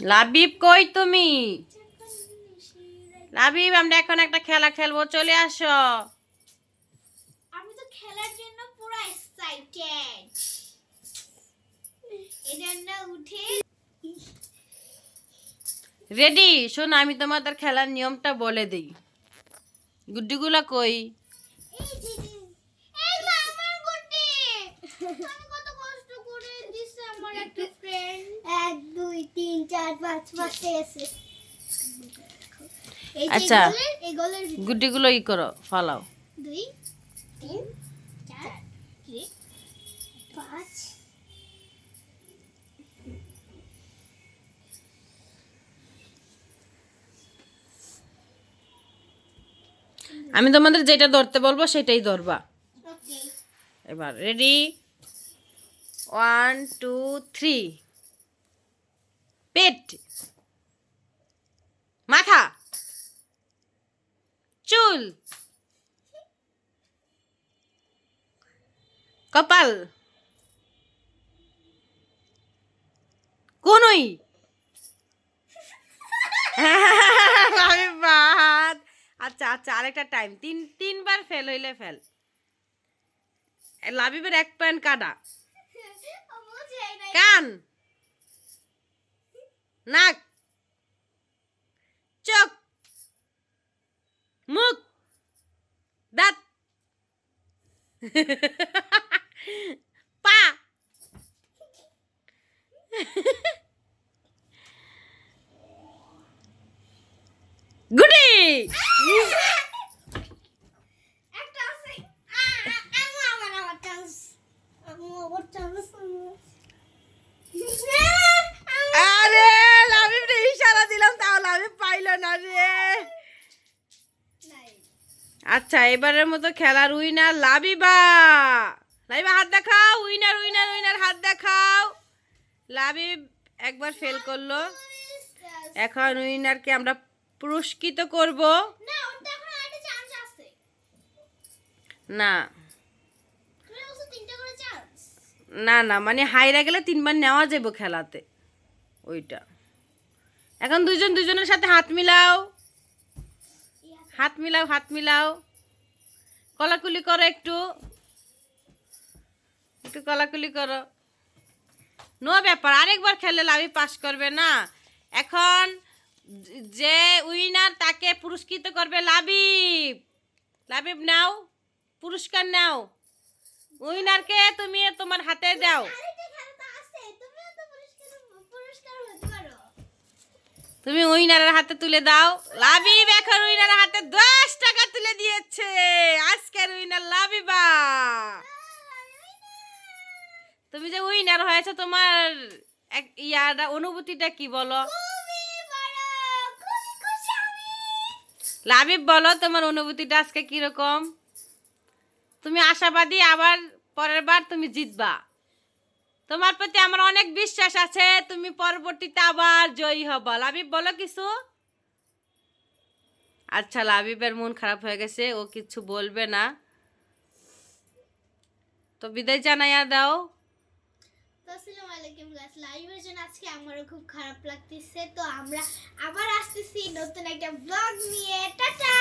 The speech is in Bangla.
লাবিব কই তুমি? লাবিব আমরা এখন একটা খেলা খেলব চলে আসো। আমি তো খেলার জন্য পুরো এক্সাইটেড উঠে রেডি শোন আমি তোমাদের খেলার নিয়মটা বলে দিই। গুড্ডিগুলা কই? এই তো আমার গুটি আমি কত কষ্ট করে দিছে আমার একটা ফ্রেন্ড এক দুই তিন চার পাঁচ পাঁচটা এসে এই যে আচ্ছা। গুড্ডিগুলো ই করো ফালাও। দুই তিন চার পাঁচ আমি তোমাদের যেটা ধরতে বলব সেটাই ধরবা। এবার রেডি ওয়ান টু থ্রি পেট। মাথা। চুল। কপাল। কোনই। আচ্ছা আচ্ছা আরেকটা টাইম তিন, তিনবার ফেল হইলে ফেল লাবিবের এক প্যান্ট কাটা। নাক চোখ মুখ দাঁত পা গুডি আচ্ছা এবারের মতো খেলার উইনার লাবিবা। লাবিবা হাত দেখাও। উইনার উইনার উইনার হাত দেখাও। লাবিব একবার ফেল করল। এখন উইনারকে আমরা পুরস্কৃত করব। না না। না মানে হাইরা গেলে তিনবার নেওয়া যাবে খেলাতে। ওইটা। এখন দুজন দুজনের সাথে হাত মিলাও। হাত মিলাও হাত মিলাও। কলাকুলি করো একটু। একটু কলাকুলি করো। নো ব্যাপার, আরেকবার খেললে লাভি পাস করবে না। এখন যে উইনার তাকে পুরস্কৃত করবে লাবিব। লাবিব নাও, পুরস্কার নাও। উইনারকে তুমি তোমার হাতে দাও। তুমি উইনারের হাতে তুলে দাও। লাবিব এখন উইনারের হাতে দশ টাকা তুলে দিয়েছে। আজকের উইনার লাবিবা তুমি যে উইনার হয়েছে, তোমার এক ইয়াটা, অনুভূতিটা কি বলো? লাবিব বলো, তোমার অনুভূতিটা আজকে কীরকম? তুমি আশাবাদী, আবার পরের বার তুমি জিতবা। তোমার প্রতি আমার অনেক বিশ্বাস আছে, তুমি পরবর্তীতে আবার জয়ী হবা। লাবিব, বলো কিছু? আচ্ছা লাবিবের মন খারাপ হয়ে গেছে, ও কিছু বলবে না। তো বিদায় জানাইয়া দাও। আসসালামু আজকে আমারও খুব খারাপ লাগতেছে। তো আমরা আবার আসতেছি নতুন একটা ব্লগ নিয়ে। টাটা!